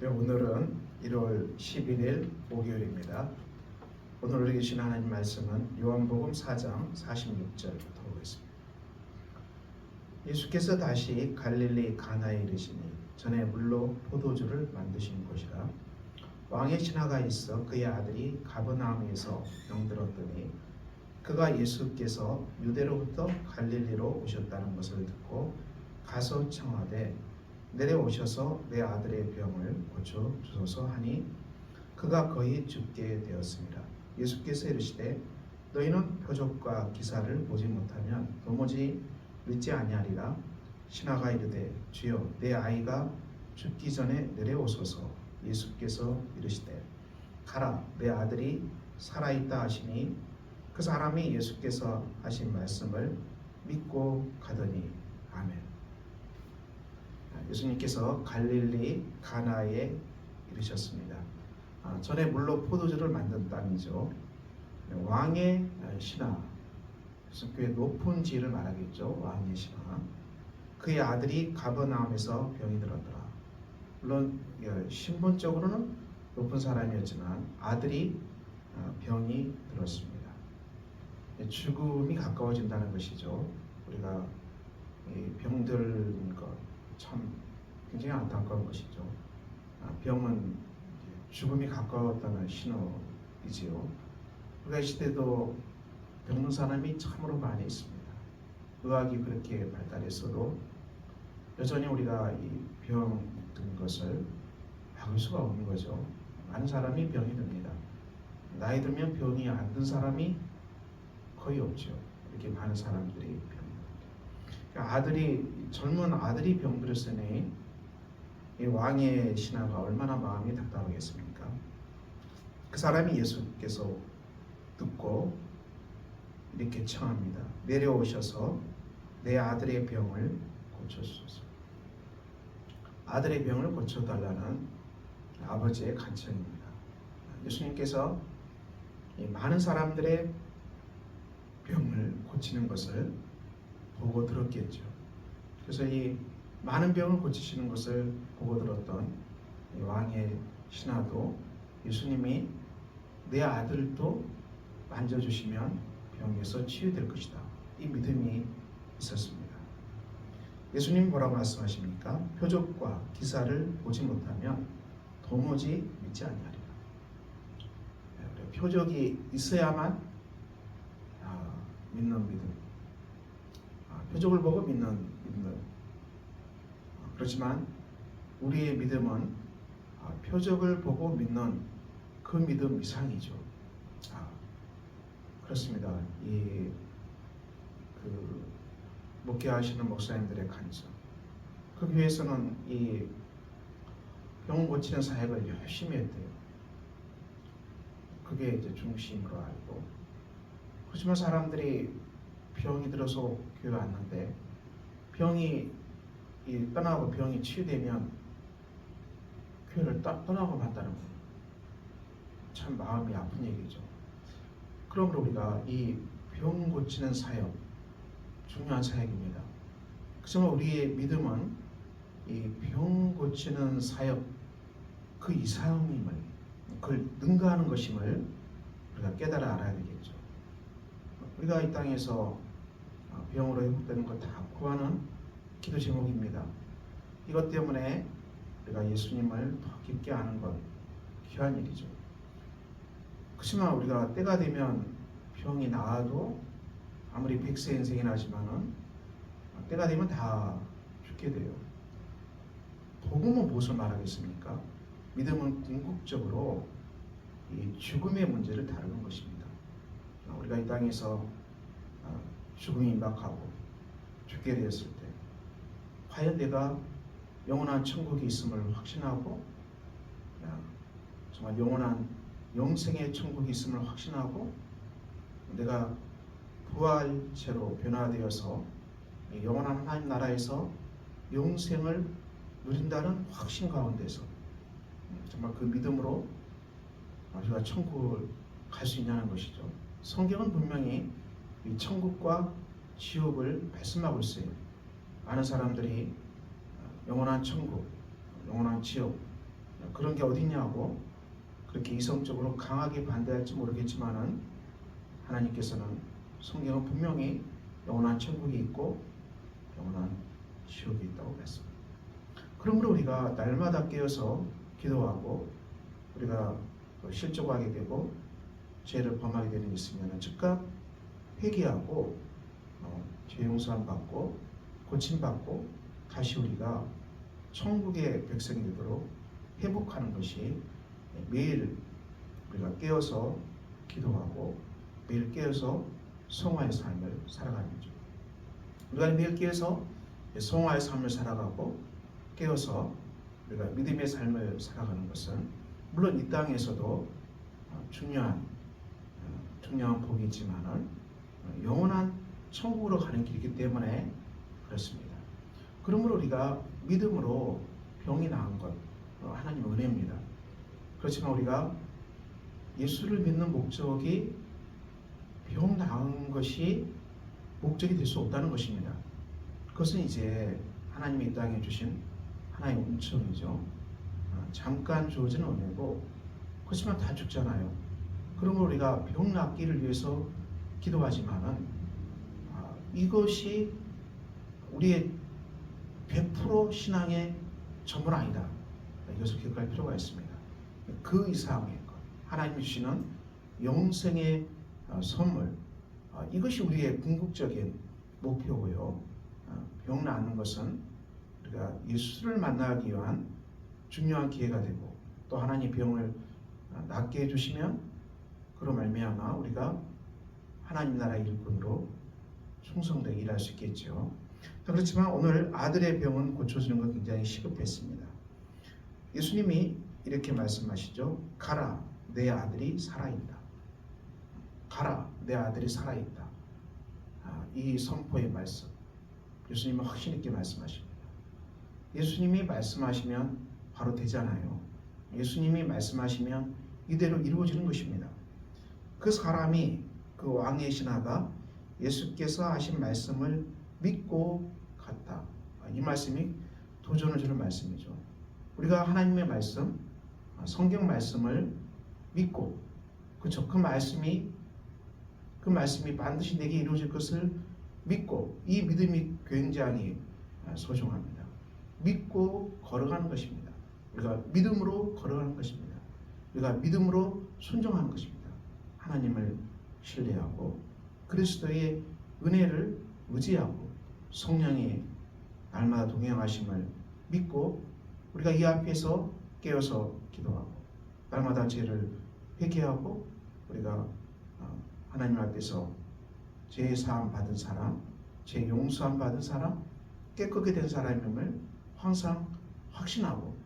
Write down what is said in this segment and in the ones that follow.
네, 오늘은 1월 11일 목요일입니다. 오늘 우리 계신 하나님 말씀은 요한복음 4장 46절부터 보겠습니다. 예수께서 다시 갈릴리 가나에 이르시니 전에 물로 포도주를 만드신 곳이라 왕의 신하가 있어 그의 아들이 가버나움에서 병들었더니 그가 예수께서 유대로부터 갈릴리로 오셨다는 것을 듣고 가서 청하되 내려오셔서 내 아들의 병을 고쳐 주소서 하니 그가 거의 죽게 되었습니다. 예수께서 이르시되 너희는 표적과 기사를 보지 못하면 도무지 믿지 아니하리라 신하가 이르되 주여 내 아이가 죽기 전에 내려오소서 예수께서 이르시되 가라 내 아들이 살아있다 하시니 그 사람이 예수께서 하신 말씀을 믿고 가더니 아멘. 예수님께서 갈릴리 가나에 이르셨습니다. 아, 전에 물로 포도주를 만든 땅이죠. 왕의 신하, 꽤 높은 지위를 말하겠죠. 왕의 신하. 그의 아들이 가버나움에서 병이 들었더라. 물론 예, 신분적으로는 높은 사람이었지만 아들이 어, 병이 들었습니다. 예, 죽음이 가까워진다는 것이죠. 우리가 병들 것 참 굉장히 안타까운 것이죠. 아, 병은 죽음이 가까웠다는 신호이지요. 우리가 이 시대도 병든 사람이 참으로 많이 있습니다. 의학이 그렇게 발달했어도 여전히 우리가 이 병 든 것을 막을 수가 없는 거죠. 많은 사람이 병이 듭니다. 나이 들면 병이 안 든 사람이 거의 없죠. 이렇게 많은 사람들이 병. 아들이 젊은 아들이 병들었으니 이 왕의 신하가 얼마나 마음이 답답하겠습니까? 그 사람이 예수께서 듣고 이렇게 청합니다. 내려오셔서 내 아들의 병을 고쳐주소서. 아들의 병을 고쳐달라는 아버지의 간청입니다. 예수님께서 많은 사람들의 병을 고치는 것을 보고 들었겠죠. 그래서 이 많은 병을 고치시는 것을 보고 들었던 왕의 신하도 예수님이 내 아들도 만져주시면 병에서 치유될 것이다. 이 믿음이 있었습니다. 예수님 뭐라고 말씀하십니까? 표적과 기사를 보지 못하면 도무지 믿지 아니하리라. 네, 표적이 있어야만 아, 믿는 믿음. 아, 표적을 보고 믿는. 아, 그렇지만 우리의 믿음은 표적을 보고 믿는 그 믿음 이상이죠. 그렇습니다. 이 그 목회하시는 목사님들의 간증. 그 교회에서는 이병 고치는 사역을 열심히 했대요. 그게 이제 중심으로 알고. 그렇지만 사람들이 병이 들어서 교회 왔는데 병이 이 떠나고 병이 치유되면 교회를 떠나고 만다는 거예요. 참 마음이 아픈 얘기죠. 그러므로 우리가 이 병 고치는 사역 중요한 사역입니다. 그렇지만 우리의 믿음은 이 병 고치는 사역 그 이상임을 그걸 능가하는 것임을 우리가 깨달아 알아야 되겠죠. 우리가 이 땅에서 병으로 회복되는 것다 구하는 기도 제목입니다. 이것 때문에 우리가 예수님을 더 깊게 아는 것 귀한 일이죠. 그렇지만 우리가 때가 되면 병이 나아도 아무리 백세 인생이나 하지만은 때가 되면 다 죽게 돼요. 복음은 무엇을 말하겠습니까? 믿음은 궁극적으로 이 죽음의 문제를 다루는 것입니다. 우리가 이 땅에서 아, 죽음이 임박하고 죽게 되었을 때 과연 내가 영원한 천국이 있음을 확신하고 정말 영원한 영생의 천국이 있음을 확신하고 내가 부활체로 변화되어서 영원한 하나님 나라에서 영생을 누린다는 확신 가운데서 정말 그 믿음으로 우리가 천국을 갈 수 있냐는 것이죠. 성경은 분명히 이 천국과 지옥을 말씀하고 있어요. 많은 사람들이 영원한 천국, 영원한 지옥 그런 게 어딨냐고 그렇게 이성적으로 강하게 반대할지 모르겠지만은 하나님께서는 성경은 분명히 영원한 천국이 있고 영원한 지옥이 있다고 그랬습니다. 그러므로 우리가 날마다 깨어서 기도하고 우리가 또 실족하게 되고 죄를 범하게 되는 게 있으면 즉각 회개하고 어, 죄 용서함 받고 고침 받고 다시 우리가 천국의 백성이 되도록 회복하는 것이 매일 우리가 깨어서 기도하고 매일 깨어서 성화의 삶을 살아가는 거죠. 우리가 매일 깨어서 성화의 삶을 살아가고 깨어서 우리가 믿음의 삶을 살아가는 것은 물론 이 땅에서도 어, 중요한 어, 중요한 복이지만은 어, 영원한 천국으로 가는 길이기 때문에 그렇습니다. 그러므로 우리가 믿음으로 병이 나은 것 하나님의 은혜입니다. 그렇지만 우리가 예수를 믿는 목적이 병 나은 것이 목적이 될 수 없다는 것입니다. 그것은 이제 하나님이 이 땅에 주신 하나의 은총이죠. 어, 잠깐 주어진 은혜고 그렇지만 다 죽잖아요. 그러면 우리가 병 낫기를 위해서 기도하지만은 아, 이것이 우리의 100% 신앙의 전부는 아니다. 이것을 기억할 필요가 있습니다. 그 이상의 것, 하나님이 주시는 영생의 어, 선물, 어, 이것이 우리의 궁극적인 목표고요. 병 낫는 것은 우리가 예수를 만나기 위한 중요한 기회가 되고 또 하나님 병을 낫게 해주시면 그로 말미암아 우리가 하나님 나라의 일꾼으로 충성되게 일할 수 있겠죠. 그렇지만 오늘 아들의 병은 고쳐지는 것 굉장히 시급했습니다. 예수님이 이렇게 말씀하시죠. 가라, 내 아들이 살아있다. 가라, 내 아들이 살아있다. 아, 이 선포의 말씀. 예수님은 확신 있게 말씀하십니다. 예수님이 말씀하시면 바로 되잖아요. 예수님이 말씀하시면 이대로 이루어지는 것입니다. 그 사람이 그 왕의 신하가 예수께서 하신 말씀을 믿고 갔다. 이 말씀이 도전을 주는 말씀이죠. 우리가 하나님의 말씀, 성경 말씀을 믿고 그렇죠. 그 말씀이 그 말씀이 반드시 내게 이루어질 것을 믿고 이 믿음이 굉장히 소중합니다. 믿고 걸어가는 것입니다. 우리가 믿음으로 걸어가는 것입니다. 우리가 믿음으로 순종하는 것입니다. 하나님을 신뢰하고 그리스도의 은혜를 의지하고 성령이 날마다 동행하심을 믿고 우리가 이 앞에서 깨어서 기도하고 날마다 죄를 회개하고 우리가 어, 하나님 앞에서 죄 사함 받은 사람, 죄 용서함 받은 사람, 깨끗게 된 사람임을 항상 확신하고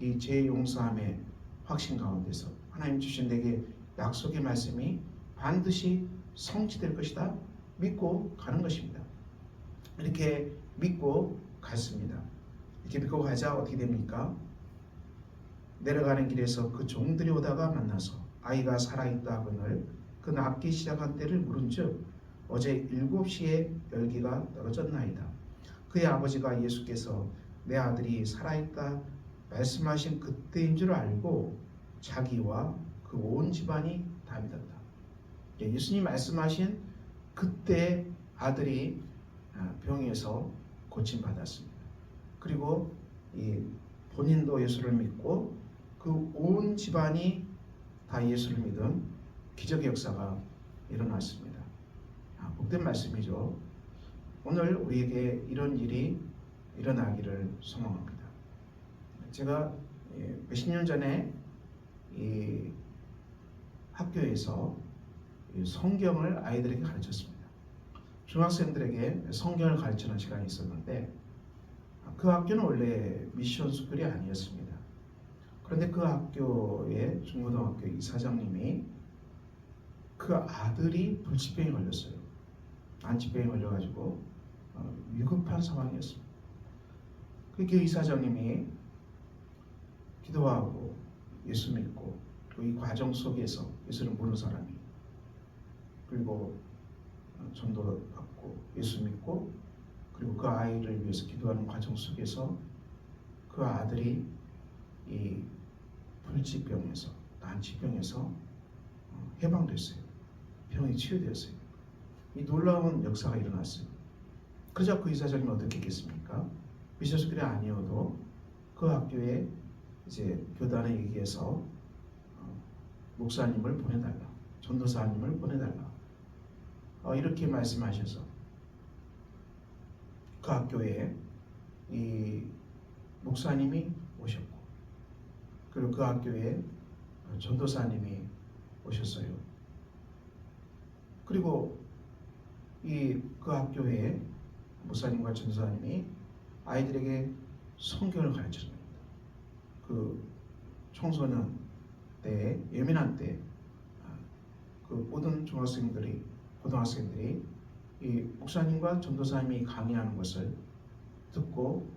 이 죄 용서함의 확신 가운데서 하나님 주신 내게 약속의 말씀이 반드시 성취될 것이다 믿고 가는 것입니다. 이렇게 믿고 갔습니다. 이렇게 믿고 가자 어떻게 됩니까? 내려가는 길에서 그 종들이 오다가 만나서 아이가 살아있다 하거늘 그 낫기 시작한 때를 물은즉 어제 일곱 시에 열기가 떨어졌나이다. 그의 아버지가 예수께서 내 아들이 살아있다 말씀하신 그때인 줄 알고 자기와 그 온 집안이 다 믿었다. 예, 예수님 말씀하신 그때 아들이 아, 병에서 고침 받았습니다. 그리고 본인도 예수를 믿고 그 온 집안이 다 예수를 믿은 기적의 역사가 일어났습니다. 아, 복된 말씀이죠. 오늘 우리에게 이런 일이 일어나기를 소망합니다. 제가 예, 몇십 년 전에 이 학교에서 성경을 아이들에게 가르쳤습니다. 중학생들에게 성경을 가르치는 시간이 있었는데 그 학교는 원래 미션 스쿨이 아니었습니다. 그런데 그 학교의 중고등학교 이사장님이 그 아들이 불치병에 걸렸어요. 안치병에 걸려가지고 어, 위급한 상황이었습니다. 그 교회 이사장님이 기도하고 예수 믿고 이 과정 속에서 예수를 모르는 사람이 그리고 어, 전도 받고 예수 믿고 그리고 그 아이를 위해서 기도하는 과정 속에서 그 아들이 이 불치병에서 난치병에서 어, 해방됐어요. 병이 치유되었어요. 이 놀라운 역사가 일어났어요. 그저 그 이사장님 어떻게 했겠습니까? 미셔스들이 아니어도 그 학교에 이제 교단에 얘기해서 어, 목사님을 보내달라, 전도사님을 보내달라. 어, 이렇게 말씀하셔서 그 학교에 이 목사님이 오셨고 그리고 그 학교에 전도사님이 오셨어요. 그리고 이 그 학교에 목사님과 전도사님이 아이들에게 성경을 가르쳤습니다. 그 청소년 때 예민한 때 그 모든 중학생들이 고등학생들이 이 목사님과 전도사님이 강의하는 것을 듣고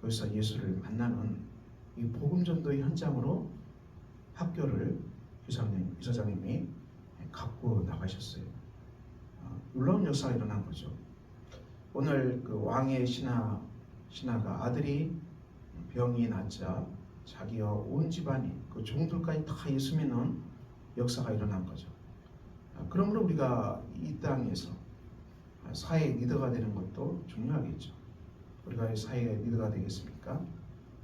거기서 예수를 만나는 이 복음 전도의 현장으로 학교를 이사장님, 이사장님이 갖고 나가셨어요. 어, 놀라운 역사가 일어난 거죠. 오늘 그 왕의 신하 신하가 아들이 병이 낫자 자기와 온 집안이 그 종들까지 다 예수 믿는 역사가 일어난 거죠. 아, 그러므로 우리가 이 땅에서 사회의 리더가 되는 것도 중요하겠죠. 우리가 사회의 리더가 되겠습니까?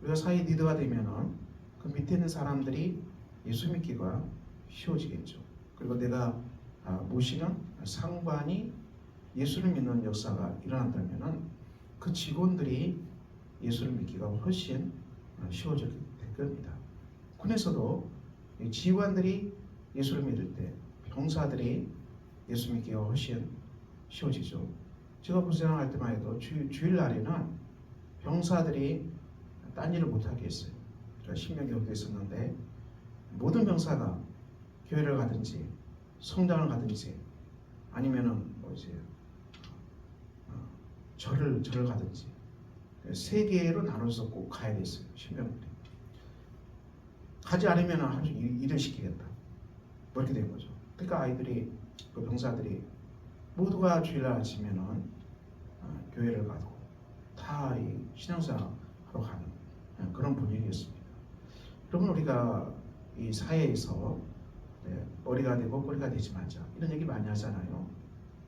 우리가 사회 리더가 되면은 그 밑에 있는 사람들이 예수 믿기가 쉬워지겠죠. 그리고 내가 아, 모시는 상관이 예수를 믿는 역사가 일어난다면은 그 직원들이 예수를 믿기가 훨씬 쉬워질 겁니다. 군에서도 이 지휘관들이 예수를 믿을 때 병사들이 예수 믿기가 훨씬 쉬워지죠. 제가 부생할 때만 해도 주, 주일날에는 병사들이 딴 일을 못하게 했어요. 제가 신명기 교도 있었는데 모든 병사가 교회를 가든지 성당을 가든지 아니면은 뭐 이제 어, 절을 절을 가든지 세 개로 나눠서 꼭 가야 됐어요. 신명들이 가지 않으면 일을 시키겠다. 뭐 이렇게 된 거죠. 그러니까 아이들이 그 병사들이 모두가 주일날 아침에는 어, 교회를 가고 다 이 신앙생활 하러 가는 어, 그런 분위기였습니다. 그러면 우리가 이 사회에서 네, 머리가 되고 꼬리가 되지 말자 이런 얘기 많이 하잖아요.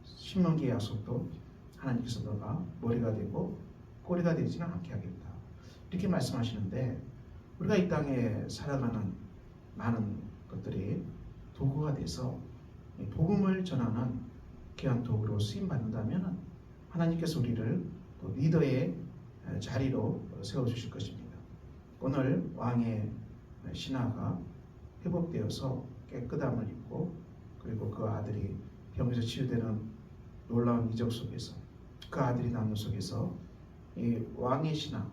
신명기의 약속도 하나님께서 너가 머리가 되고 꼬리가 되지는 않게 하겠다 이렇게 말씀하시는데 우리가 이 땅에 살아가는 많은 것들이 도구가 돼서 이 복음을 전하는 귀한 도구로 쓰임 받는다면 하나님께서 우리를 또 리더의 자리로 세워 주실 것입니다. 오늘 왕의 신하가 회복되어서 깨끗함을 입고 그리고 그 아들이 병에서 치유되는 놀라운 이적 속에서 그 아들이 낳는 속에서 이 왕의 신하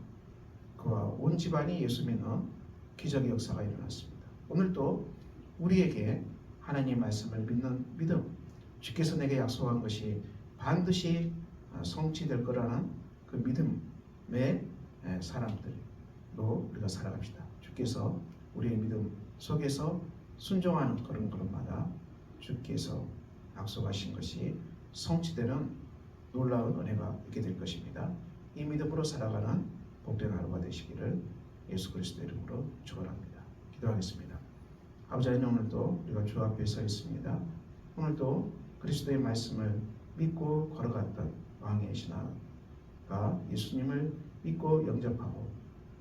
그와 온 집안이 예수 믿는 기적의 역사가 일어났습니다. 오늘도 우리에게 하나님 말씀을 믿는 믿음 주께서 내게 약속한 것이 반드시 성취될 거라는 그 믿음의 사람들로 우리가 살아갑시다. 주께서 우리의 믿음 속에서 순종하는 그런 걸음마다 주께서 약속하신 것이 성취되는 놀라운 은혜가 있게 될 것입니다. 이 믿음으로 살아가는 복된 하루가 되시기를 예수 그리스도 이름으로 축원합니다. 기도하겠습니다. 아버지 오늘도 우리가 주 앞에 서 있습니다. 오늘도 그리스도의 말씀을 믿고 걸어갔던 왕의 신하가 예수님을 믿고 영접하고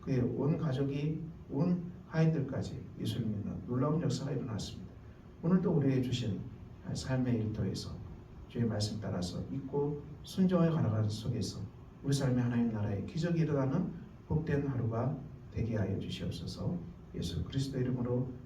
그의 온 가족이 온 하인들까지 예수를 믿는 놀라운 역사가 일어났습니다. 오늘도 우리에게 주신 삶의 일터에서 주의 말씀 따라서 믿고 순종해 가는 속에서 우리 삶의 하나님 나라의 기적이 일어나는 복된 하루가 되게 하여 주시옵소서 예수 그리스도 이름으로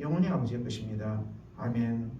영원히 아버지의 것입니다. 아멘.